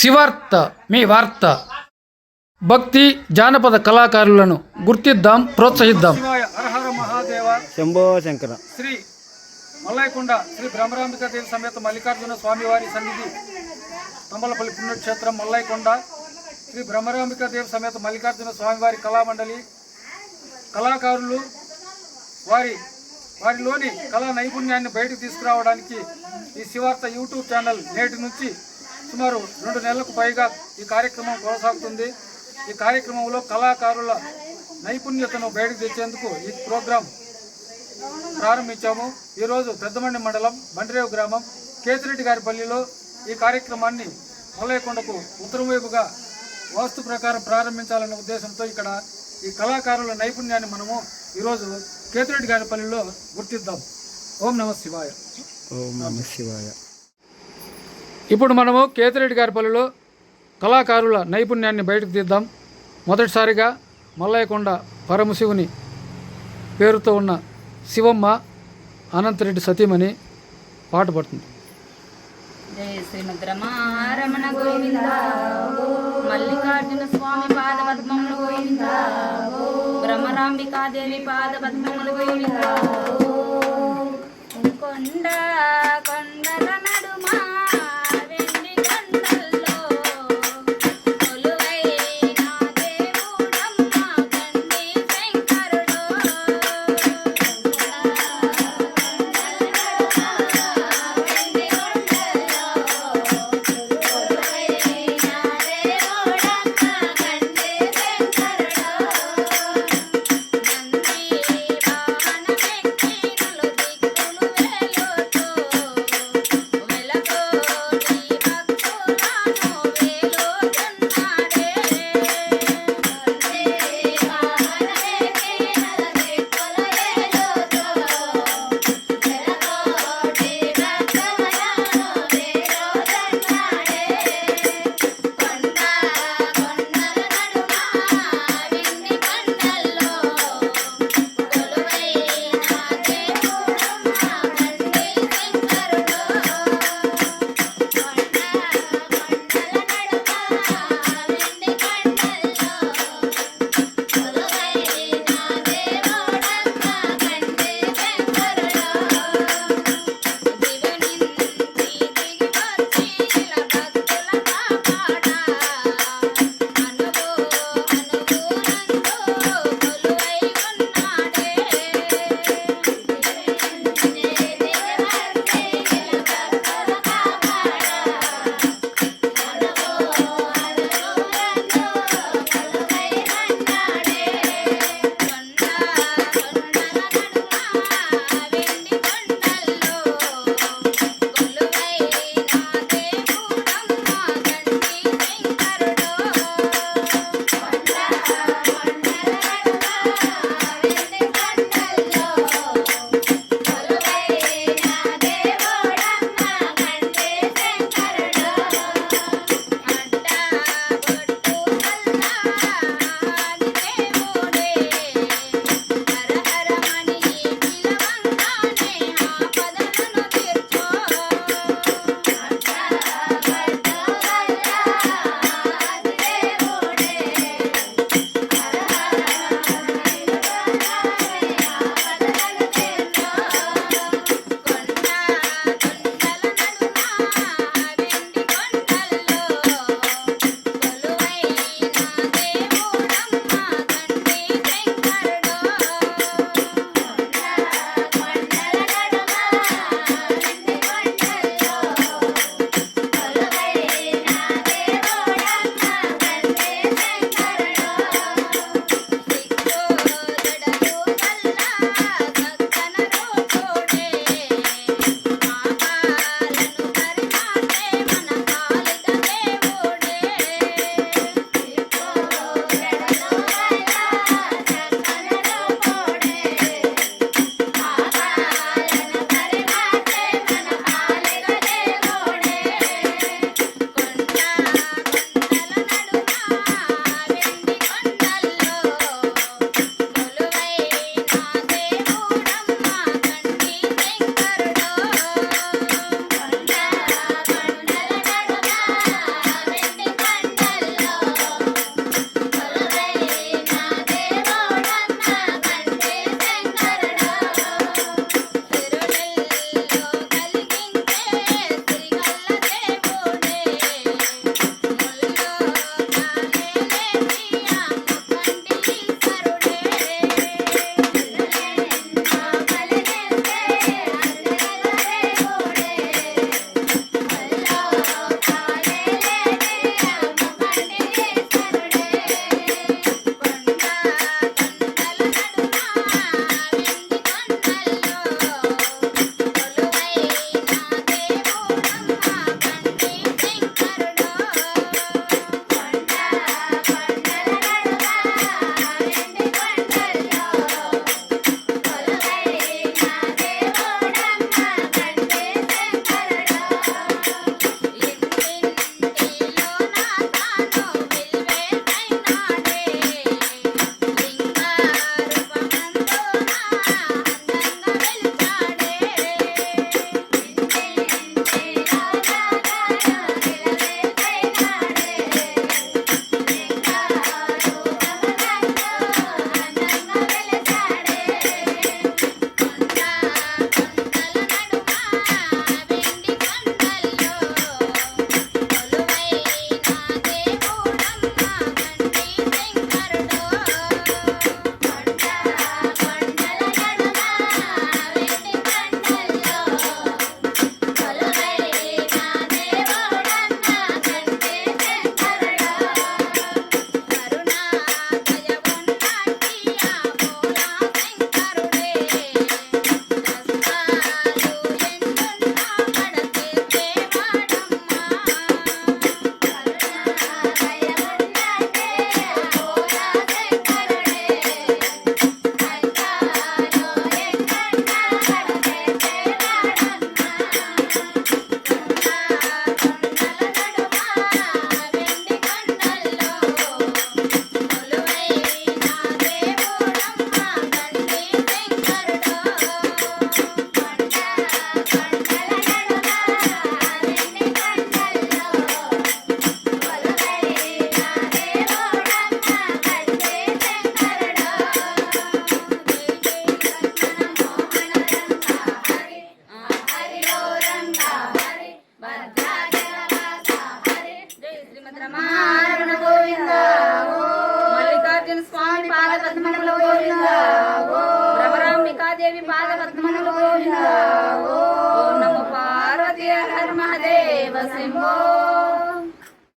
శివార్త మీ వార్త. భక్తి జానపద కళాకారులను గుర్తిద్దాం ప్రోత్సహిద్దాం. శంభో శంకర. శ్రీ మల్లయ్యకొండ శ్రీ బ్రహ్మరాంబిక దేవి సమేత మల్లికార్జున స్వామివారి సన్నిధి తంబలపల్లి పుణ్యక్షేత్రం మల్లయ్యకొండ శ్రీ బ్రహ్మరాంబిక దేవి సమేత మల్లికార్జున స్వామివారి కళామండలి కళాకారులు వారి వారిలోని కళా నైపుణ్యాన్ని బయటకు తీసుకురావడానికి ఈ శివార్త యూట్యూబ్ ఛానల్ నేటి నుంచి సుమారు రెండు నెలలకు పైగా ఈ కార్యక్రమం కొనసాగుతుంది. ఈ కార్యక్రమంలో కళాకారుల నైపుణ్యతను బయటకు తెచ్చేందుకు ఈ ప్రోగ్రాం ప్రారంభించాము. ఈరోజు పెద్దమండి మండలం బండిరేవు గ్రామం కేతిరెడ్డి గారి పల్లిలో ఈ కార్యక్రమాన్ని మల్లయ్యకొండకు ఉత్తరం వైపుగా వాస్తు ప్రకారం ప్రారంభించాలనే ఉద్దేశంతో ఇక్కడ ఈ కళాకారుల నైపుణ్యాన్ని మనము ఈరోజు కేతిరెడ్డి గారి పల్లిలో గుర్తిద్దాం. ఓం నమ శివాయ. ఓం నమ శివాయ. ఇప్పుడు మనము కేతిరెడ్డి గారి పల్లెలో కళాకారుల నైపుణ్యాన్ని బయటకు తీద్దాం. మొదటిసారిగా మల్లయ్యకొండ పరమశివుని పేరుతో ఉన్న శివమ్మ అనంతరెడ్డి సతీమణి పాట పడుతుంది. జయ శ్రీమద్రమారమణ గోవింద మల్లికార్జున స్వామి పాద పద్మములు గోవింద భ్రమరాంబికాదేవి పాద పద్మములు గోవింద. కొండ కొండల నడుమా శ్రీమద్రమారణ గోవిందా.